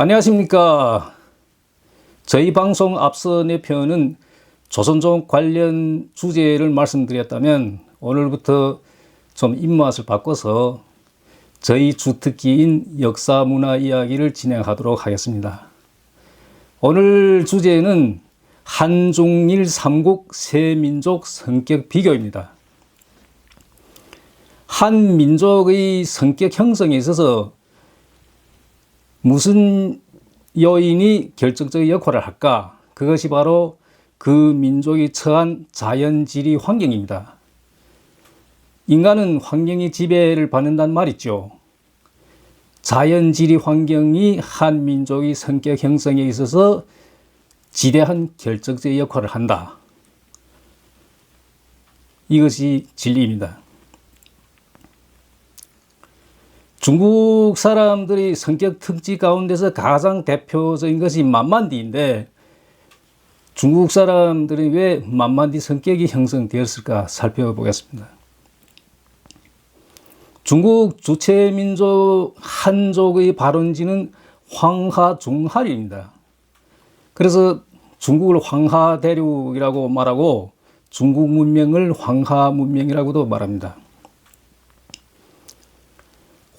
안녕하십니까. 저희 방송 내 편은 조선족 관련 주제를 말씀드렸다면 오늘부터 좀 입맛을 바꿔서 저희 주특기인 역사 문화 이야기를 진행하도록 하겠습니다. 오늘 주제는 한중일 삼국 세 민족 성격 비교입니다. 한 민족의 성격 형성에 있어서 무슨 요인이 결정적 역할을 할까? 그것이 바로 그 민족이 처한 자연 지리 환경입니다. 인간은 환경의 지배를 받는단 말이죠. 자연 지리 환경이 한 민족의 성격 형성에 있어서 지대한 결정적 역할을 한다. 이것이 진리입니다. 중국 사람들이 성격 특징 가운데서 가장 대표적인 것이 만만디인데 중국 사람들이 왜 만만디 성격이 형성되었을까 살펴보겠습니다. 중국 주체민족 한족의 발원지는 황하 중하리입니다. 그래서 중국을 황하 대륙이라고 말하고 중국 문명을 황하 문명이라고도 말합니다.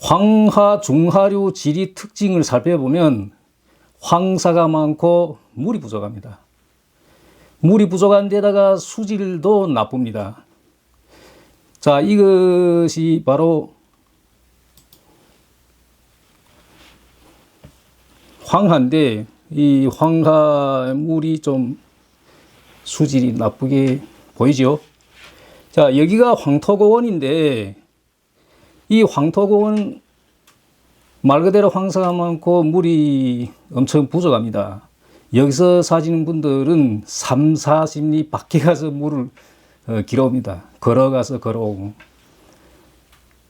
황하 중하류 지리 특징을 살펴보면 황사가 많고 물이 부족합니다. 물이 부족한 데다가 수질도 나쁩니다. 자, 이것이 바로 황하인데 이 황하 물이 좀 수질이 나쁘게 보이죠? 자, 여기가 황토고원인데 이 황토고원 말 그대로 황사가 많고 물이 엄청 부족합니다. 여기서 사시는 분들은 3, 40리 밖에 가서 물을 어, 길어옵니다. 걸어가서 걸어오고.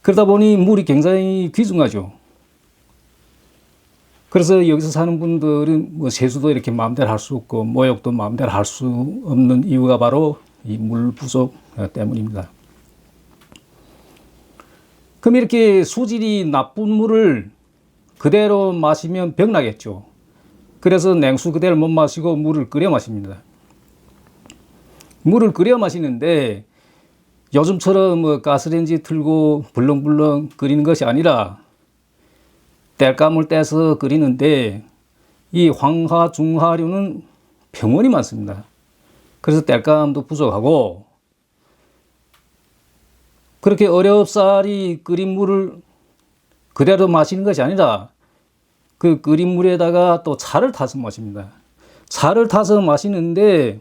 그러다 보니 물이 굉장히 귀중하죠. 그래서 여기서 사는 분들은 뭐 세수도 이렇게 마음대로 할 수 없고 모욕도 마음대로 할 수 없는 이유가 바로 이 물 부족 때문입니다. 그럼 이렇게 수질이 나쁜 물을 그대로 마시면 병나겠죠. 그래서 냉수 그대로 못 마시고 물을 끓여 마십니다. 물을 끓여 마시는데 요즘처럼 뭐 가스레인지 틀고 불렁불렁 끓이는 것이 아니라 땔감을 떼서 끓이는데 이 황화 중하류는 병원이 많습니다. 그래서 땔감도 부족하고 그렇게 어렵사리 끓인 물을 그대로 마시는 것이 아니라 그 끓인 물에다가 또 차를 타서 마십니다. 차를 타서 마시는데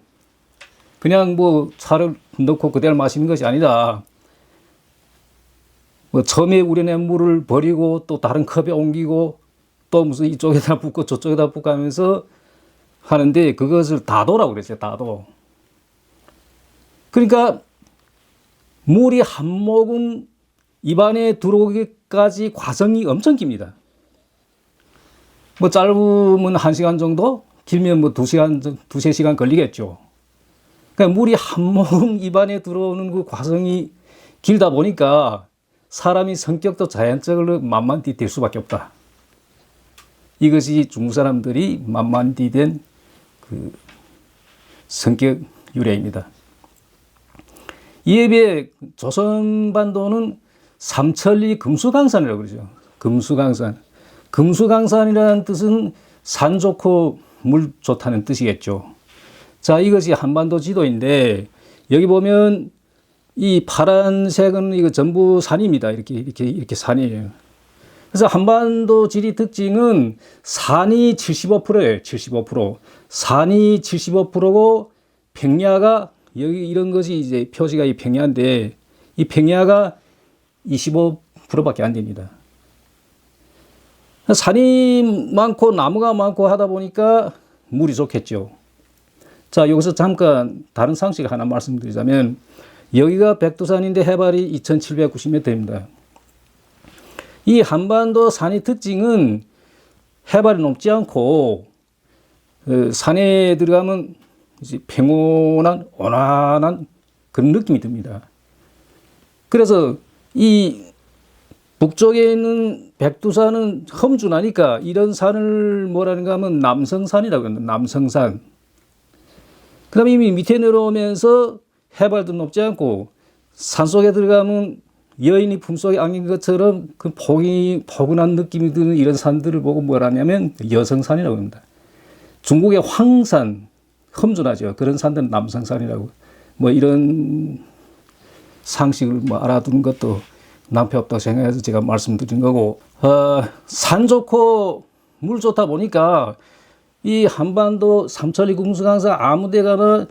그냥 뭐 차를 넣고 그대로 마시는 것이 아니라 뭐 처음에 우려낸 물을 버리고 또 다른 컵에 옮기고 또 무슨 이쪽에다 붓고 저쪽에다 붓고 하면서 하는데 그것을 다도라고 그랬어요. 다도. 그러니까 물이 한 모금 입안에 들어오기까지 과정이 엄청 깁니다. 뭐 짧으면 한 시간 정도, 길면 뭐두 시간, 두세 시간 걸리겠죠. 그러니까 물이 한 모금 입안에 들어오는 그 과정이 길다 보니까 사람이 성격도 자연적으로 만만디 될 수밖에 없다. 이것이 중국 사람들이 만만디 된그 성격 유래입니다. 이에 비해 조선반도는 삼천리 금수강산이라고 그러죠. 금수강산. 금수강산이라는 뜻은 산 좋고 물 좋다는 뜻이겠죠. 자, 이것이 한반도 지도인데 여기 보면 이 파란색은 이거 전부 산입니다. 이렇게 이렇게 이렇게 산이에요. 그래서 한반도 지리 특징은 산이 75%예요. 75%. 산이 75%고 평야가 여기 이런 것이 이제 표시가 이 평야인데 이 평야가 25%밖에 안 됩니다. 산이 많고 나무가 많고 하다 보니까 물이 좋겠죠. 자, 여기서 잠깐 다른 상식 하나 말씀드리자면 여기가 백두산인데 해발이 2790m입니다. 이 한반도 산의 특징은 해발이 높지 않고 그 산에 들어가면 이제 평온한 온화한 그런 느낌이 듭니다. 그래서 이 북쪽에 있는 백두산은 험준하니까 이런 산을 뭐라는가 하면 남성산이라고 합니다. 남성산. 그 다음에 이미 밑에 내려오면서 해발도 높지 않고 산속에 들어가면 여인이 품속에 안긴 것처럼 그 포기, 포근한 느낌이 드는 이런 산들을 보고 뭐라냐면 여성산이라고 합니다. 중국의 황산, 험준하죠. 그런 산들은 남성산이라고. 뭐 이런 상식을 뭐 알아두는 것도 남편 없다고 생각해서 제가 말씀드린 거고, 어, 산 좋고 물 좋다 보니까 이 한반도 삼천리 궁수강사 아무 데 가나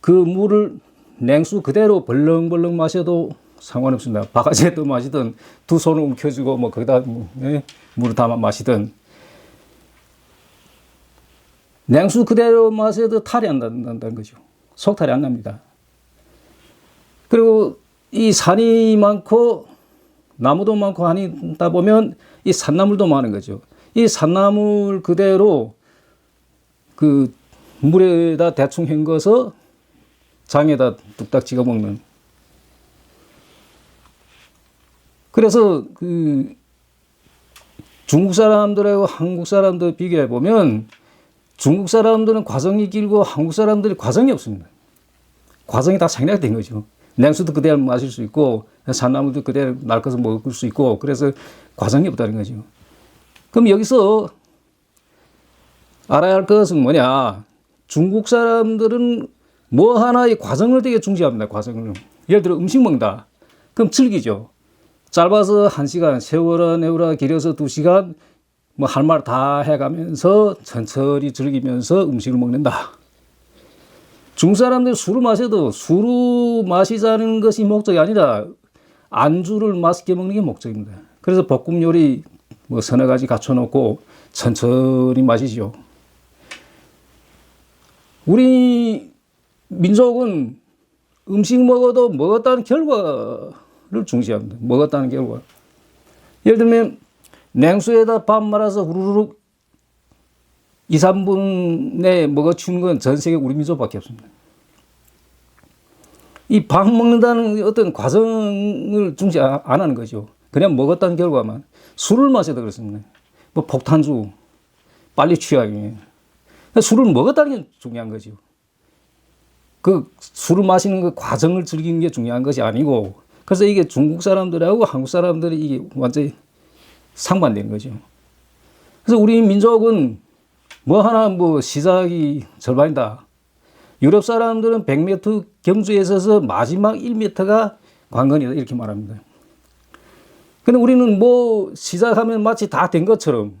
그 물을 냉수 그대로 벌렁벌렁 마셔도 상관없습니다. 바가지에 떠 마시든 두 손을 움켜쥐고 뭐 거기다 뭐, 예? 물을 담아 마시든 냉수 그대로 마셔도 탈이 안 난다는 거죠. 속탈이 안 납니다. 그리고 이 산이 많고 나무도 많고 하니다 보면 이 산나물도 많은 거죠. 이 산나물 그대로 그 물에다 대충 헹궈서 장에다 뚝딱 찍어 먹는. 그래서 그 중국 사람들하고 한국 사람들 비교해 보면 중국 사람들은 과정이 길고 한국 사람들이 과정이 없습니다. 과정이 다 생략된 거죠. 냉수도 그대로 마실 수 있고 산나물도 그대로 낡아서 먹을 수 있고 그래서 과정이 없다는 거죠. 그럼 여기서 알아야 할 것은 뭐냐? 중국 사람들은 뭐 하나의 과정을 되게 중시합니다. 과정을. 예를 들어 음식 먹는다. 그럼 즐기죠. 짧아서 한 시간, 세월아 내월아 길어서 두 시간 뭐 할 말 다 해가면서 천천히 즐기면서 음식을 먹는다. 중국 사람들 술을 마셔도 술을 마시자는 것이 목적이 아니라 안주를 맛있게 먹는 게 목적입니다. 그래서 볶음 요리 뭐 서너 가지 갖춰놓고 천천히 마시죠. 우리 민족은 음식 먹어도 먹었다는 결과를 중시합니다. 먹었다는 결과. 예를 들면 냉수에다 밥 말아서 후루룩 2, 3분 내에 먹어치우는 건 전 세계 우리 민족밖에 없습니다. 이 밥 먹는다는 어떤 과정을 중시 안 하는 거죠. 그냥 먹었다는 결과만. 술을 마셔도 그렇습니다. 뭐 폭탄주, 빨리 취하기. 술을 먹었다는 게 중요한 거죠. 그 술을 마시는 그 과정을 즐기는 게 중요한 것이 아니고 그래서 이게 중국 사람들하고 한국 사람들이 이게 완전히 상반되는 거죠. 그래서 우리 민족은 뭐 하나 뭐 시작이 절반이다. 유럽 사람들은 100m 경주에 있어서 마지막 1m가 관건이다 이렇게 말합니다. 근데 우리는 뭐 시작하면 마치 다 된 것처럼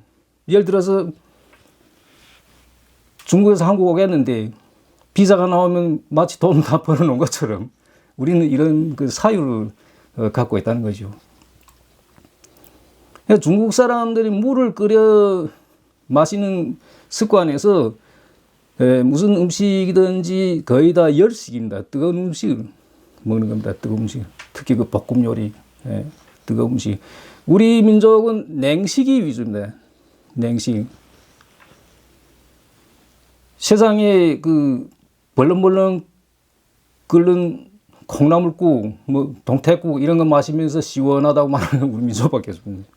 예를 들어서 중국에서 한국 오겠는데 비자가 나오면 마치 돈 다 벌어놓은 것처럼 우리는 이런 그 사유를 어, 갖고 있다는 거죠. 중국 사람들이 물을 끓여 마시는 습관에서 무슨 음식이든지 거의 다 열식입니다. 뜨거운 음식을 먹는 겁니다. 뜨거운 음식. 특히 그 볶음 요리, 뜨거운 음식. 우리 민족은 냉식이 위주입니다. 냉식. 세상에 그 벌렁벌렁 끓는 콩나물국, 뭐 동태국 이런 거 마시면서 시원하다고 말하는 우리 민족밖에 없습니다.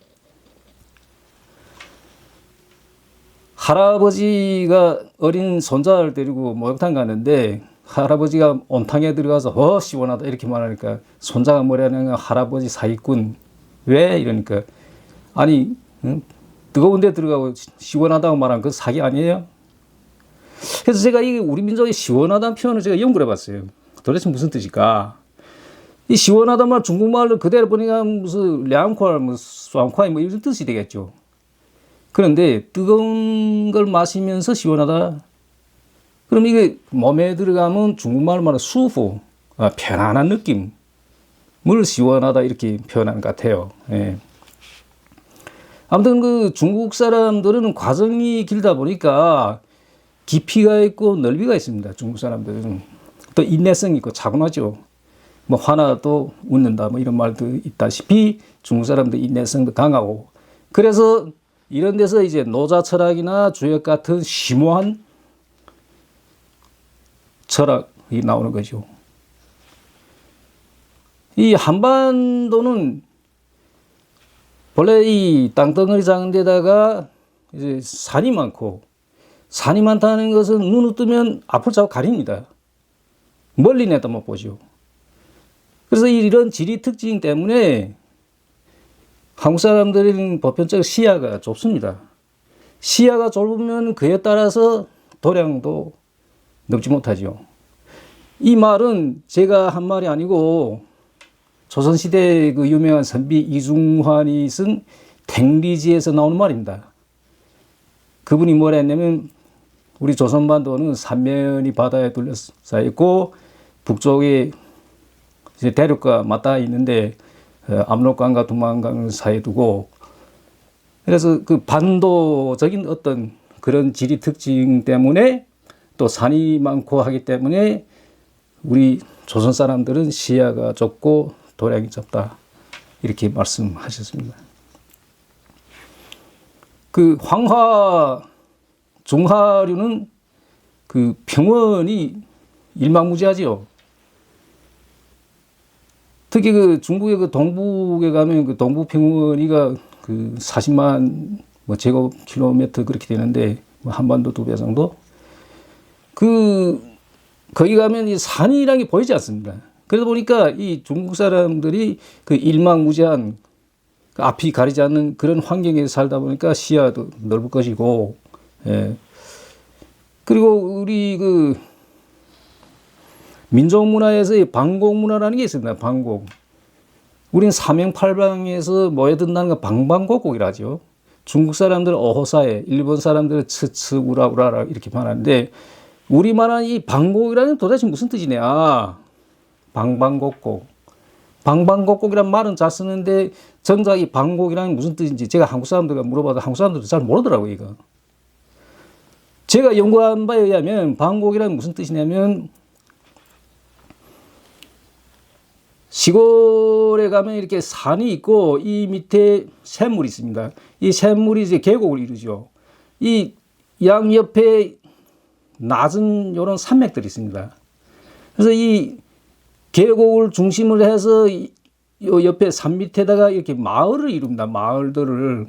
할아버지가 어린 손자를 데리고 목욕탕 가는데 할아버지가 온탕에 들어가서 어 시원하다 이렇게 말하니까 손자가 뭐라냐면 할아버지 사기꾼 왜 이러니까 아니 응? 뜨거운 데 들어가고 시원하다고 말한 그 사기 아니에요? 그래서 제가 이 우리 민족의 시원하다는 표현을 제가 연구해 봤어요. 도대체 무슨 뜻일까? 이 시원하다 말 중국말로 그대로 보니까 무슨 량ኳ, 뭐 쌍ኳ 뭐 이런 뜻이 되겠죠. 그런데 뜨거운 걸 마시면서 시원하다. 그럼 이게 몸에 들어가면 중국말로 말하는 수후, 아, 편안한 느낌. 물 시원하다 이렇게 표현하는 것 같아요. 예. 아무튼 그 중국 사람들은 과정이 길다 보니까 깊이가 있고 넓이가 있습니다. 중국 사람들은 또 인내성이 있고 차분하죠. 뭐 화나도 웃는다 뭐 이런 말도 있다시피 중국 사람들 인내성도 강하고 그래서 이런 데서 이제 노자 철학이나 주역 같은 심오한 철학이 나오는 거죠. 이 한반도는 원래 이 땅덩어리 작은 데다가 이제 산이 많고 산이 많다는 것은 눈을 뜨면 앞을 자고 가립니다. 멀리 내다만 보죠. 그래서 이런 지리 특징 때문에 한국 사람들은 보편적 시야가 좁습니다. 시야가 좁으면 그에 따라서 도량도 넘지 못하죠. 이 말은 제가 한 말이 아니고 조선시대 그 유명한 선비 이중환이 쓴 댕리지에서 나오는 말입니다. 그분이 뭐라 했냐면 우리 조선반도는 삼면이 바다에 둘러싸여 있고 북쪽에 대륙과 맞닿아 있는데 어, 압록강과 두만강을 사이에 두고 그래서 그 반도적인 어떤 그런 지리 특징 때문에 또 산이 많고 하기 때문에 우리 조선 사람들은 시야가 좁고 도량이 좁다 이렇게 말씀하셨습니다. 그 황화 중하류는 그 평원이 일망무지하지요. 특히 그 중국의 그 동북에 가면 그 동북 평원이가 그 40만 뭐 제곱 킬로미터 그렇게 되는데 뭐 한반도 두 배 정도. 그 거기 가면 이 산이라는 게 보이지 않습니다. 그러다 보니까 이 중국 사람들이 그 일망무지한 그 앞이 가리지 않는 그런 환경에서 살다 보니까 시야도 넓을 것이고, 예. 그리고 우리 그 민족 문화에서 이 방곡 문화라는 게 있습니다. 방곡. 우리는 사명팔방에서 모여든다는 거 방방곡곡이라 하죠. 중국 사람들은 어호사에, 일본 사람들은 츠츠 우라우라라 이렇게 말하는데 우리말한 이 방곡이라는 도대체 무슨 뜻이냐? 방방곡곡. 방방곡곡이란 말은 잘 쓰는데 정작 이 방곡이라는 무슨 뜻인지 제가 한국 사람들과 물어봐도 한국 사람들도 잘 모르더라고요, 이거. 제가 연구한 바에 의하면 방곡이라는 무슨 뜻이냐면 시골에 가면 이렇게 산이 있고 이 밑에 샘물이 있습니다. 이 샘물이 이제 계곡을 이루죠. 이 양옆에 낮은 이런 산맥들이 있습니다. 그래서 이 계곡을 중심으로 해서 요 옆에 산 밑에다가 이렇게 마을을 이룹니다. 마을들을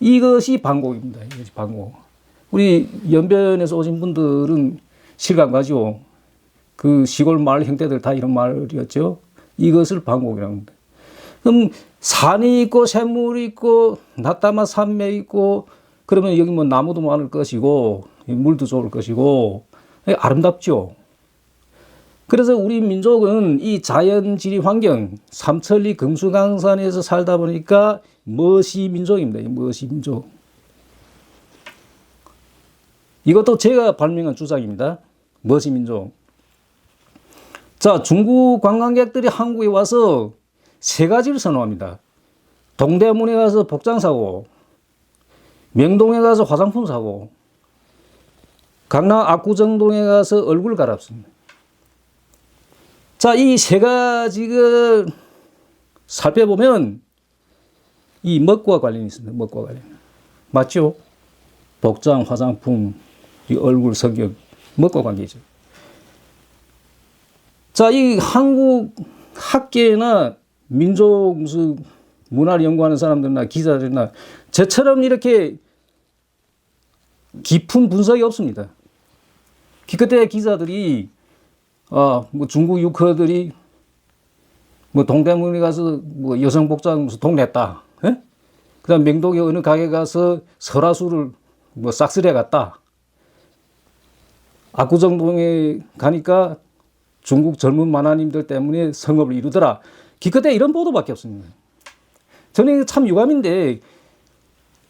이것이 방곡입니다. 이것이 방곡. 우리 연변에서 오신 분들은 실감 가죠. 그 시골 마을 형태들 다 이런 마을이었죠. 이것을 방곡이라고 합니다. 그럼 산이 있고 샘물이 있고 낮다마 산맥 있고 그러면 여기 뭐 나무도 많을 것이고 물도 좋을 것이고 아름답죠. 그래서 우리 민족은 이 자연 지리 환경 삼천리 금수강산에서 살다 보니까 멋이 민족입니다. 멋이 민족. 이것도 제가 발명한 주장입니다. 멋이 민족. 자, 중국 관광객들이 한국에 와서 세 가지를 선호합니다. 동대문에 가서 복장 사고, 명동에 가서 화장품 사고, 강남 압구정동에 가서 얼굴 갈아습니다. 자, 이 세 가지를 살펴보면 이 먹과 관련이 있습니다. 먹과 관련. 맞죠? 복장, 화장품, 이 얼굴, 성격, 먹과 관계죠. 자, 이 한국 학계나 민족 무슨 문화를 연구하는 사람들이나 기자들이나 저처럼 이렇게 깊은 분석이 없습니다. 그때 기자들이 아, 뭐 중국 유커들이 뭐 동대문에 가서 뭐 여성 복장 무슨 동냈다. 예? 그다음 명동에 어느 가게 가서 설화수를 뭐 싹쓸이해 갔다. 압구정동에 가니까 중국 젊은 만화님들 때문에 성업을 이루더라. 기껏해 이런 보도밖에 없습니다. 저는 참 유감인데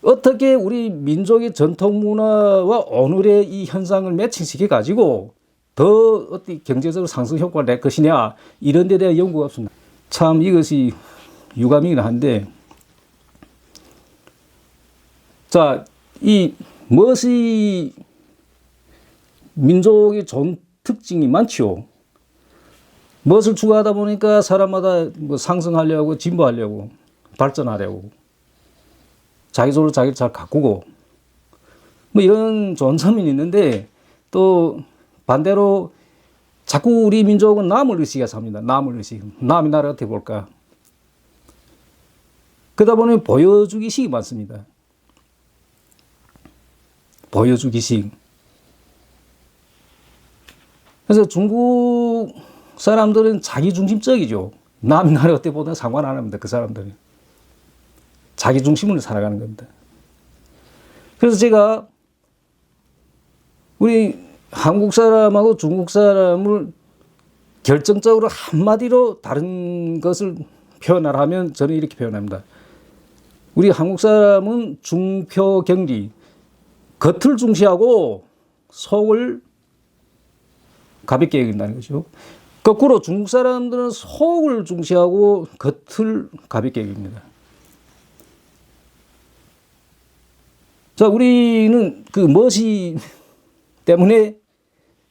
어떻게 우리 민족의 전통 문화와 오늘의 이 현상을 매칭시켜 가지고 더 어떤 경제적으로 상승 효과를 낼 것이냐 이런 데 대한 연구가 없습니다. 참 이것이 유감이긴 한데 자, 이 멋이 민족의 좋은 특징이 많지요. 무엇을 추구하다 보니까 사람마다 뭐 상승하려고 진보하려고 발전하려고 자기 소로 자기를 잘 가꾸고 뭐 이런 좋은 점이 있는데 또 반대로 자꾸 우리 민족은 남을 의식해서 삽니다. 남을 의식. 남이 나를 어떻게 볼까? 그러다 보니 보여주기식이 많습니다. 보여주기식. 그래서 중국 사람들은 자기중심적이죠. 남 나라 어때 보다 상관 안 합니다. 그 사람들은. 자기 중심으로 살아가는 겁니다. 그래서 제가 우리 한국 사람하고 중국 사람을 결정적으로 한마디로 다른 것을 표현하라면 저는 이렇게 표현합니다. 우리 한국 사람은 중표 경리, 겉을 중시하고 속을 가볍게 여긴다는 거죠. 거꾸로 중국 사람들은 속을 중시하고 겉을 가볍게 여깁니다. 자, 우리는 그 멋이 때문에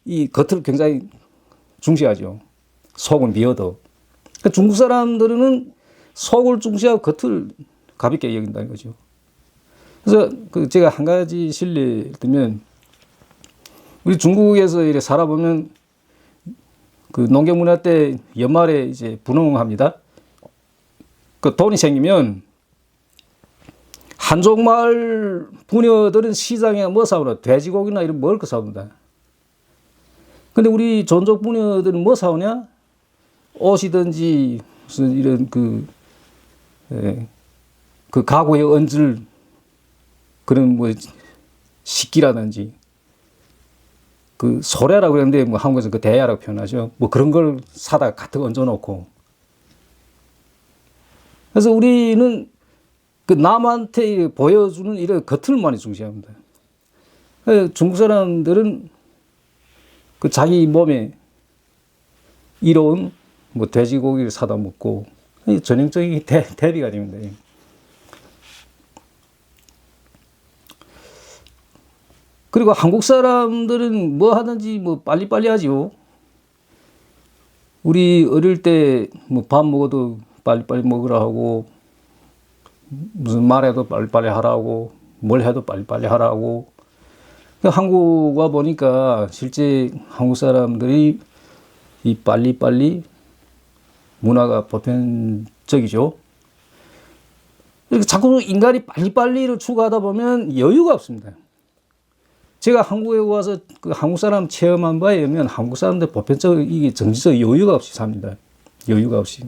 이 겉을 굉장히 중시하죠. 속은 미워도. 그러니까 중국 사람들은 속을 중시하고 겉을 가볍게 여긴다는 거죠. 그래서 그 제가 한 가지 실례 들면 우리 중국에서 이렇게 살아보면 그 농경문화 때 연말에 이제 분홍합니다. 그 돈이 생기면 한족마을 부녀들은 시장에 뭐 사오나 돼지고기나 이런 먹을 거 사옵니다. 근데 우리 전족 부녀들은 뭐 사오냐? 옷이든지 무슨 이런 그, 예, 그 가구에 얹을 그런 뭐 식기라든지 그 소래라고 그러는데 뭐 한국에서 그 대야라고 표현하죠. 뭐 그런 걸 사다가 가득 얹어놓고. 그래서 우리는 그 남한테 보여주는 이런 겉을 많이 중시합니다. 그래서 중국 사람들은 그 자기 몸에 이로운 뭐 돼지고기를 사다 먹고 전형적인 대, 대비가 됩니다. 그리고 한국 사람들은 뭐 하든지 뭐 빨리빨리 하지요. 우리 어릴 때 뭐 밥 먹어도 빨리빨리 먹으라 하고 무슨 말해도 빨리빨리 하라고 뭘 해도 빨리빨리 하라고 그 한국 와 보니까 실제 한국 사람들이 이 빨리빨리 문화가 보편적이죠. 이렇게 자꾸 인간이 빨리빨리를 추구하다 보면 여유가 없습니다. 제가 한국에 와서 그 한국 사람 체험한 바에 의하면 한국 사람들 보편적으로 이게 정치적 여유가 없이 삽니다. 여유가 없이.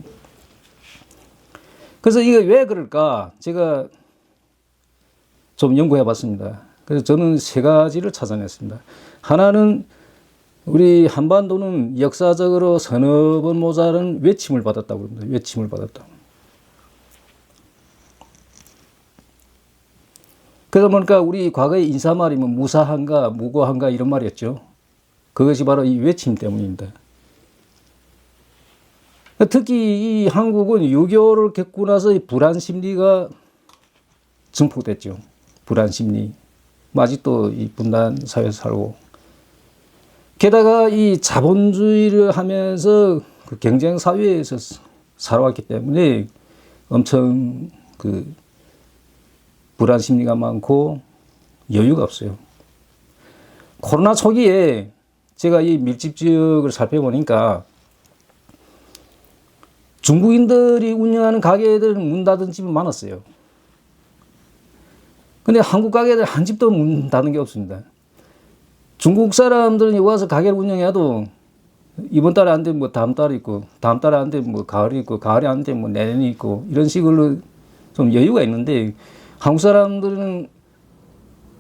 그래서 이게 왜 그럴까? 제가 좀 연구해 봤습니다. 그래서 저는 세 가지를 찾아냈습니다. 하나는 우리 한반도는 역사적으로 서너 번 모자른 외침을 받았다고 합니다. 외침을 받았다. 그러다 보니까 우리 과거에 인사말이면 무사한가, 무고한가 이런 말이었죠. 그것이 바로 이 외침 때문입니다. 특히 이 한국은 유교를 겪고 나서 이 불안 심리가 증폭됐죠. 불안 심리. 뭐 아직도 이 분단 사회에서 살고. 게다가 이 자본주의를 하면서 그 경쟁 사회에서 살아왔기 때문에 엄청 그 불안 심리가 많고 여유가 없어요. 코로나 초기에 제가 이 밀집 지역을 살펴보니까 중국인들이 운영하는 가게들은 문 닫은 집이 많았어요. 근데 한국 가게들 한 집도 문 닫은 게 없습니다. 중국 사람들은 와서 가게를 운영해도 이번 달에 안 되면 뭐 다음 달에 있고, 다음 달에 안 되면 뭐 가을이 있고, 가을이 안 되면 뭐 내년이 있고, 이런 식으로 좀 여유가 있는데, 한국 사람들은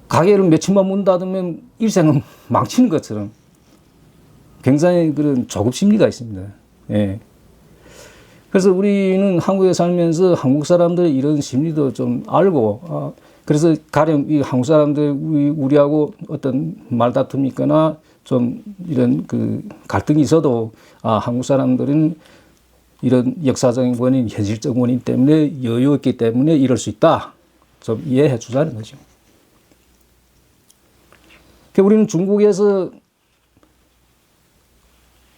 가게를 며칠만 문 닫으면 일생은 망치는 것처럼 굉장히 그런 조급 심리가 있습니다. 예. 그래서 우리는 한국에 살면서 한국 사람들의 이런 심리도 좀 알고, 아, 그래서 가령 이 한국 사람들 우리, 우리하고 어떤 말다툼이 있거나 좀 이런 그 갈등이 있어도 아, 한국 사람들은 이런 역사적인 원인, 현실적 원인 때문에 여유 있기 때문에 이럴 수 있다. 좀 이해해 주자는 거죠. 그러니까 우리는 중국에서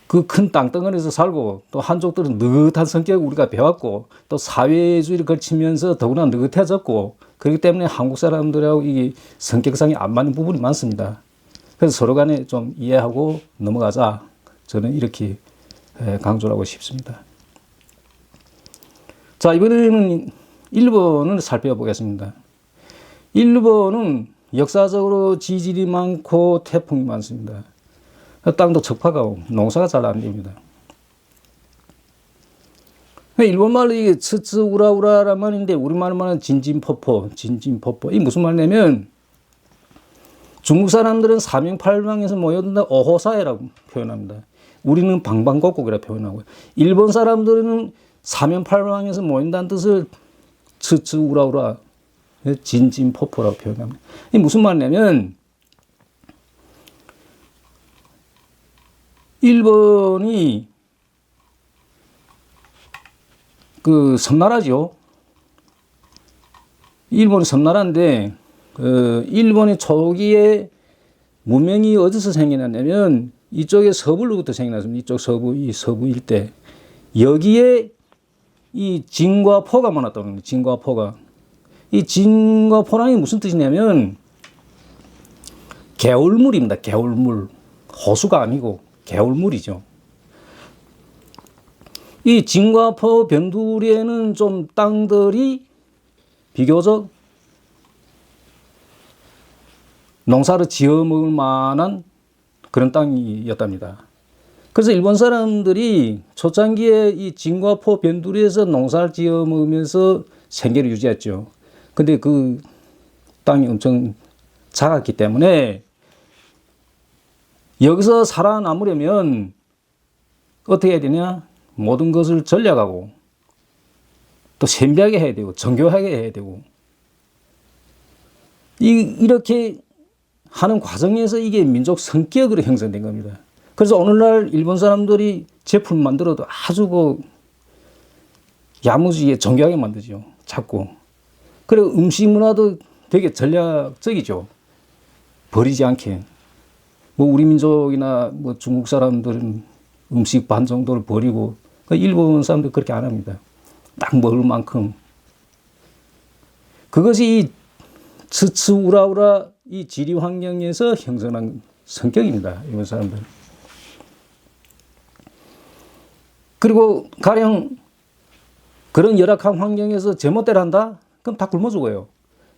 그 큰 땅덩어리에서 살고 또 한족들은 느긋한 성격을 우리가 배웠고 또 사회주의를 걸치면서 더구나 느긋해졌고 그렇기 때문에 한국 사람들하고 이게 성격상이 안 맞는 부분이 많습니다. 그래서 서로 간에 좀 이해하고 넘어가자. 저는 이렇게 강조하고 싶습니다. 자, 이번에는 일본을 살펴보겠습니다. 일본은 역사적으로 지질이 많고 태풍이 많습니다. 땅도 적파가고 농사가 잘 안 됩니다. 일본 말로 이게 츠츠우라우라란 말인데 우리말로는 진진퍼포, 진진퍼포. 이 무슨 말이냐면 중국 사람들은 사명팔방에서 모여든다 어호사회라고 표현합니다. 우리는 방방곡곡이라 표현하고요. 일본 사람들은 사면팔방에서 모인다는 뜻을 츠츠 우라우라 진진포포라고 표현합니다. 이 무슨 말이냐면 일본이 그 섬나라죠. 일본이 섬나라인데 그 일본의 초기에 문명이 어디서 생겨났냐면 이쪽에 서부로부터 생겨났습니다. 이쪽 서부 이 서부 일대 여기에 이 진과 포가 많았다는 거예요. 진과 포가 이 진과 포랑이 무슨 뜻이냐면 개울물입니다. 개울물 호수가 아니고 개울물이죠. 이 진과 포 변두리에는 좀 땅들이 비교적 농사를 지어 먹을 만한 그런 땅이었답니다. 그래서 일본 사람들이 초창기에 이 진과포 변두리에서 농사를 지어 먹으면서 생계를 유지했죠. 근데 그 땅이 엄청 작았기 때문에 여기서 살아남으려면 어떻게 해야 되냐? 모든 것을 전략하고 또 신비하게 해야 되고 정교하게 해야 되고 이, 이렇게 하는 과정에서 이게 민족 성격으로 형성된 겁니다. 그래서 오늘날 일본 사람들이 제품 만들어도 아주 그 야무지게 정교하게 만들죠. 자꾸. 그리고 음식 문화도 되게 전략적이죠. 버리지 않게. 뭐 우리 민족이나 뭐 중국 사람들은 음식 반 정도를 버리고 그 일본 사람들 그렇게 안 합니다. 딱 먹을 만큼. 그것이 이 츠츠우라우라 이 지리 환경에서 형성한 성격입니다. 일본 사람들. 그리고 가령 그런 열악한 환경에서 제멋대로 한다? 그럼 다 굶어 죽어요.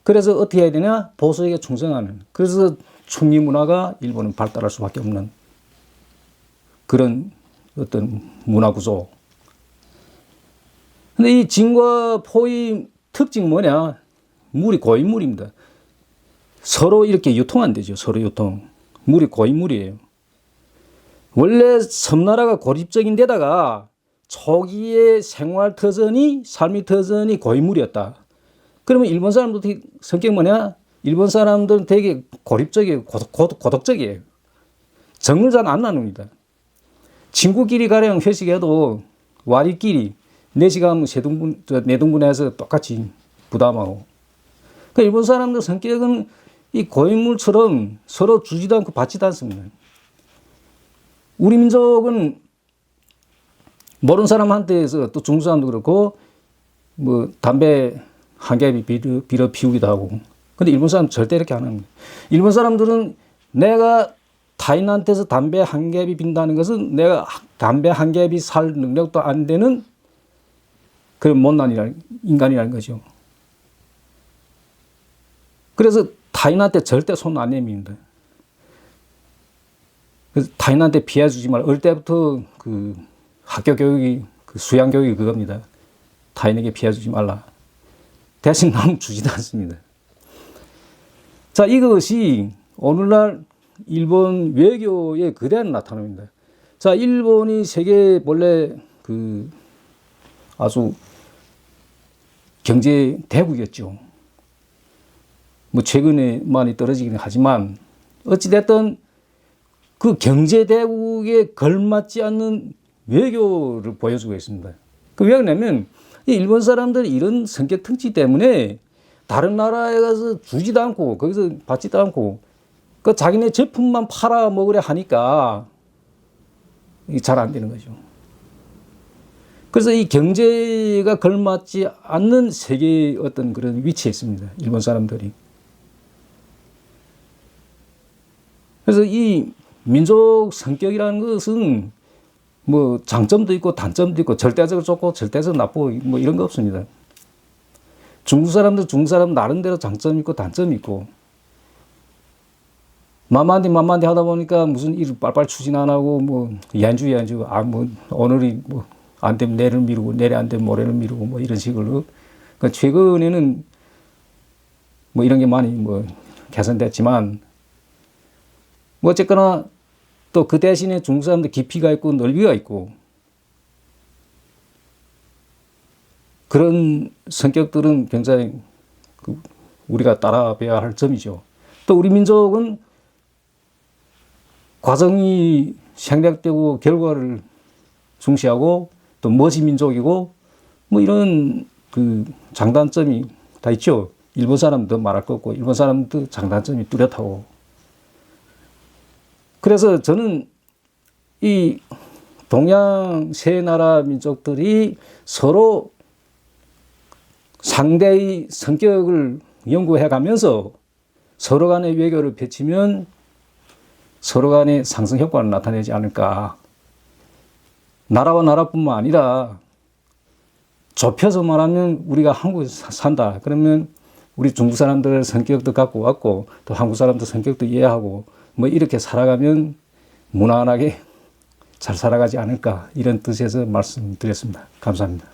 그래서 어떻게 해야 되냐? 보수에게 충성하는. 그래서 충리 문화가 일본은 발달할 수밖에 없는 그런 어떤 문화 구조. 근데 이 진과 포의 특징 뭐냐? 물이 고인물입니다. 서로 이렇게 유통 안 되죠. 서로 유통. 물이 고인물이에요. 원래 섬나라가 고립적인 데다가 초기의 생활 터전이 삶의 터전이 고인물이었다. 그러면 일본 사람들 성격 뭐냐? 일본 사람들은 되게 고립적이에요. 고독, 고독, 고독적이에요. 정을 잘 안 나눕니다. 친구끼리 가령 회식해도 와리끼리 4시간 세 등분, 네 등분해서 똑같이 부담하고. 그 일본 사람들 성격은 이 고인물처럼 서로 주지도 않고 받지도 않습니다. 우리 민족은 모르는 사람한테서 또 사람도 그렇고 뭐 담배 한 갭이 빌어, 빌어 피우기도 하고 근데 일본 사람 절대 이렇게 안 합니다. 일본 사람들은 내가 타인한테서 담배 한 갭이 빈다는 것은 내가 담배 한 갭이 살 능력도 안 되는 그런 못난 인간이라는 거죠. 그래서 타인한테 절대 손 안 내밉니다. 그래서 타인한테 피해 주지 말. 어릴 때부터 그 학교 교육이 그 수양 교육이 그겁니다. 타인에게 피해 주지 말라. 대신 남 주지도 않습니다. 자, 이것이 오늘날 일본 외교의 그대한 나타납니다. 자, 일본이 세계 본래 그 아주 경제 대국이었죠. 뭐 최근에 많이 떨어지긴 하지만 어찌됐든 그 경제 대국에 걸맞지 않는 외교를 보여주고 있습니다. 그왜 그러냐면 일본 사람들이 이런 성격 특징 때문에 다른 나라에 가서 주지도 않고 거기서 받지도 않고 그 자기네 제품만 팔아 먹으려 하니까 잘 안 되는 거죠. 그래서 이 경제가 걸맞지 않는 세계의 어떤 그런 위치에 있습니다. 일본 사람들이. 그래서 이 민족 성격이라는 것은 뭐 장점도 있고 단점도 있고 절대적으로 좋고 절대적으로 나쁘고 뭐 이런 거 없습니다. 중국 사람도 중국 사람 나름대로 장점이 있고 단점이 있고 만만디 만만디 하다 보니까 무슨 일을 빨빨 추진 안 하고 뭐 연주 연주 아 뭐 오늘이 뭐 안 되면 내일을 미루고 내일 안 되면 모레를 미루고 뭐 이런 식으로 그 최근에는 뭐 이런 게 많이 뭐 개선됐지만 뭐 어쨌거나 또 그 대신에 중국 사람들 깊이가 있고 넓이가 있고 그런 성격들은 굉장히 그 우리가 따라봐야 할 점이죠. 또 우리 민족은 과정이 생략되고 결과를 중시하고 또 머지 민족이고 뭐 이런 그 장단점이 다 있죠. 일본 사람도 말할 것 없고 일본 사람도 장단점이 뚜렷하고 그래서 저는 이 동양 세 나라 민족들이 서로 상대의 성격을 연구해 가면서 서로 간의 외교를 펼치면 서로 간의 상승 효과를 나타내지 않을까. 나라와 나라뿐만 아니라 좁혀서 말하면 우리가 한국에 서 산다. 그러면 우리 중국 사람들 성격도 갖고 왔고 또 한국 사람들 성격도 이해하고 뭐 이렇게 살아가면 무난하게 잘 살아가지 않을까 이런 뜻에서 말씀드렸습니다. 감사합니다.